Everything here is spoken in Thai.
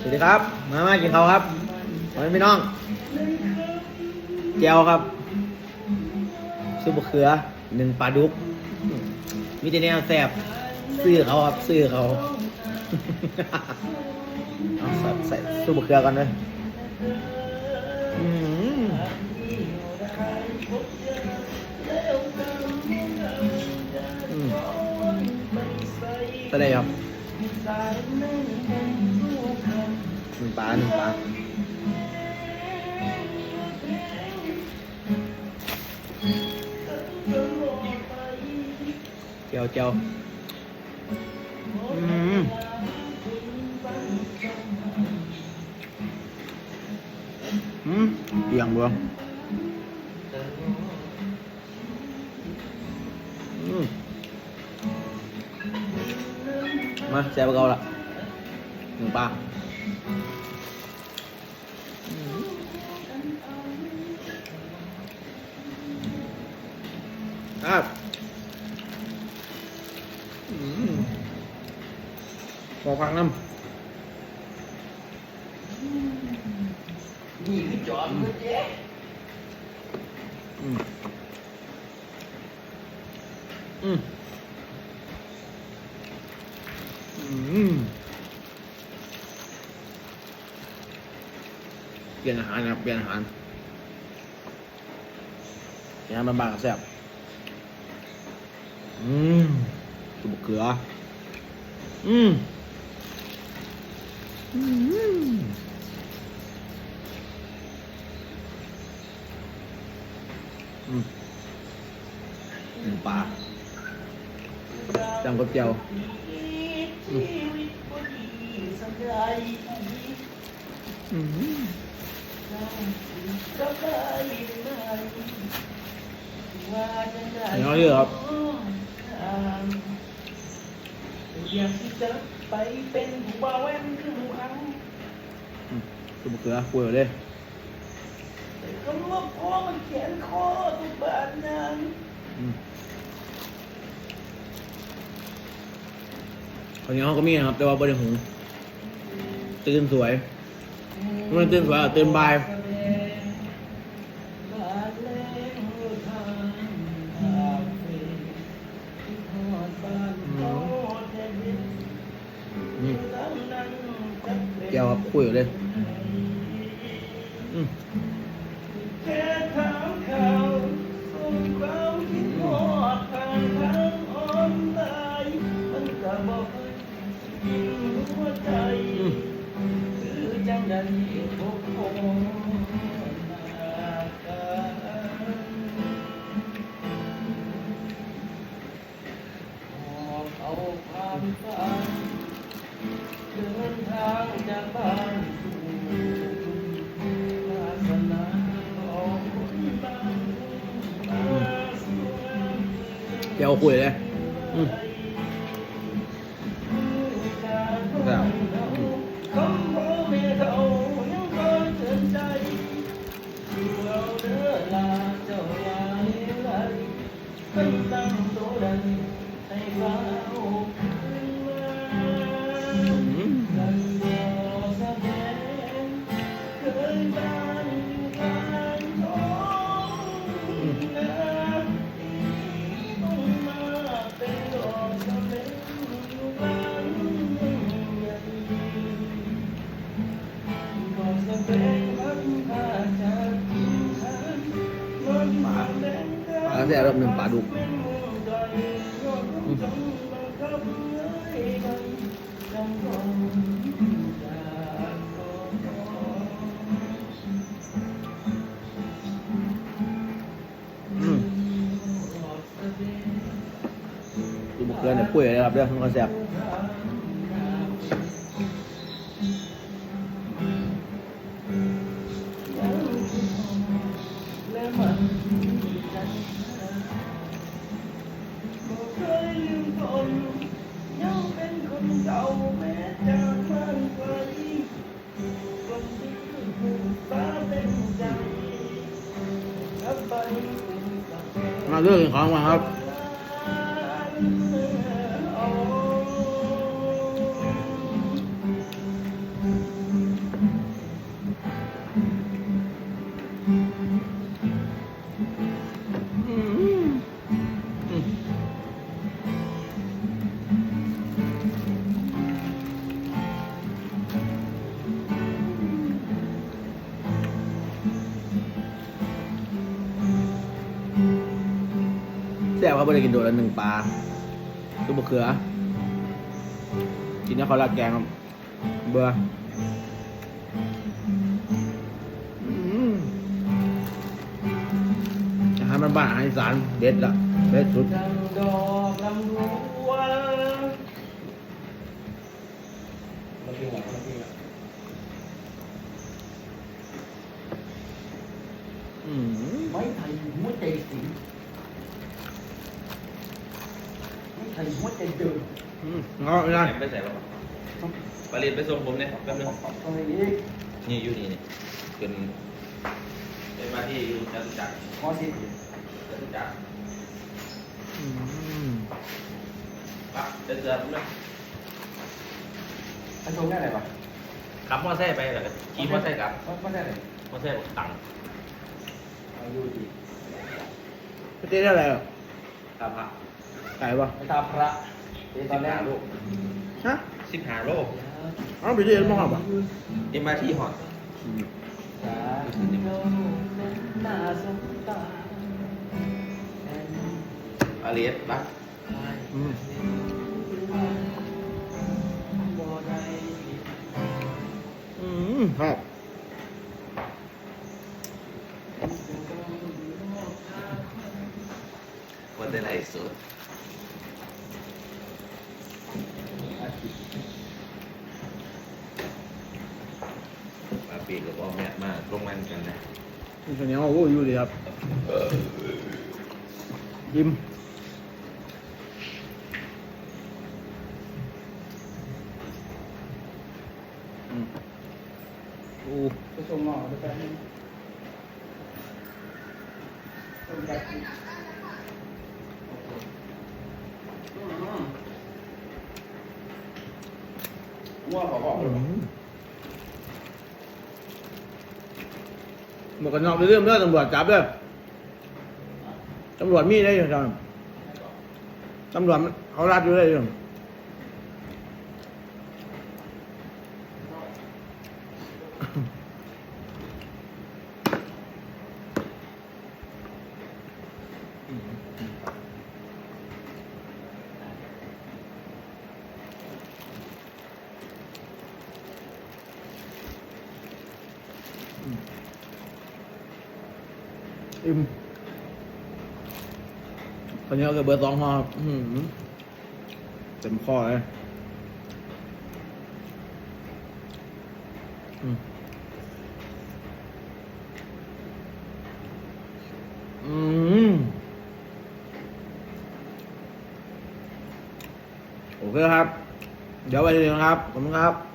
สวัสดีครับ มามากินเขาครับขอให้พี่น้องเจียวครับ ซุปเขือหนึ่งปลาดุกมีแต่แนวแซ่บซื้อเขาครับซื้อเขาเอาใส่ใส่ซุปเขือก่อนเลยอืมอืมอะไรครับ หนึ่งปลาหนึ่งปลาเจียวเจียวอืมอืมเปียงบ่อืมมาแซ่บกว่าเก่าละหนึ่งปลา ครับอืมขอฟังน้ำนี่คือจอมเมื่อกี้อืมอืมอืมเปลี่ยนอาหารนะเปลี่ยนอาหารเปลี่ยนอาหารบางๆกับแซ่บ อืมสุบเกลือ อืมอืมอืมหนึ่งปลาจำกับเจียวชีวิตบ่ดีสักใดอืมก็เคยได้ว่าจะได้เดี๋ยวเยอะครับ อยากที่จะไปเป็นผู้บ่าวแว่นคือผู้เขาอืมสุบเกลือคุยเลยแต่ก็รู้ว่าพ่อมันเขียนคอทุกบาทนั้นอืมคราวนี้เขาก็มีนะครับ แต่ว่าบริหุงตื่นสวย มันตื่นสวยอะตื่นบ่าย ทุกคนอาการหอบเอาความฝันเดิน ทางจากบ้านสู่ศาสนาของบ้านมาสู่เจียวคุยเลย อืม ปคพันพาจากที่คันราแดงดปลาแซ่รอบหนึ่งปลาดุกดอยรถจนบังคับให้กันจำต้องจากก่อนอืมสุบเกลือเนี่ยคุยเลยครับเรื่องของแซ่บและ นยังเป็นคนเก่าแม้จากบ้านไกลคนที่ถูกฟ้าเป็นใจรับไป มาเรื่องของมาครับ ซ่บเขาไม่ได้กินโดดละหนึ่งปลาซุปมะเขือ กินแล้วเขาราดแกงครับเบื่ออืมอาหารบ้านอาหารอีสานเด็ดละเด็ดสุดดอกลำดวนลำเพียงหลังลำเพียงหลังอืมไม้ไทยหัวใจสิง ไม้ไทยหัวใจเดินอืมเอาไม่ได้ไปใส่ป่ะปลาเรียนไปส่งผมเนี่ยแป๊บนึงเอาไปอีกนี่อยู่นี่นี่เป็นเป็นมาที่อยู่จตุจักรขอสิจตุจักรอืมปั๊บเดินเดินเลยไปชมได้ไหนปะขับมอเตอร์ไซค์ไปแล้วก็ขี่มอเตอร์ไซค์กลับไม่ได้ไหนมอเตอร์ไซค์ตังค์เอาอยู่ดีพี่เต้ได้อะไรอะตามพระ ไก่ปะไปตามพระเดี๋ยวตอนแรกโลลูกฮะสิบห้าโลเอาพี่เต้มาหอบอะเอ็มมาที่หอดสาธุหน้าสงตาปลาเรียนปั๊บอืมบ่ได้อืมครับวันได้ไรสุด ปลาปีกกับพ่อแม่มาลงมันกันนะนี่ตัวนี้โอ้โหอยู่ดีครับยิ้มอืมโอ้ไปชมหมอด้วยกันชมกันว่าขอบอกอืม หมวกกันน็อกเรื่องเด้อตำรวจจับเรื่อตำรวจมีได้ยังไงตำรวจเขารัดอยู่ได้ยัง อิ่มคนนี้เอาเกิดเบอร์สองหอครับเต็มข้อเลยอืมอืมโอเคครับ เดี๋ยวไปทีนึงครับ ขอบคุณครับ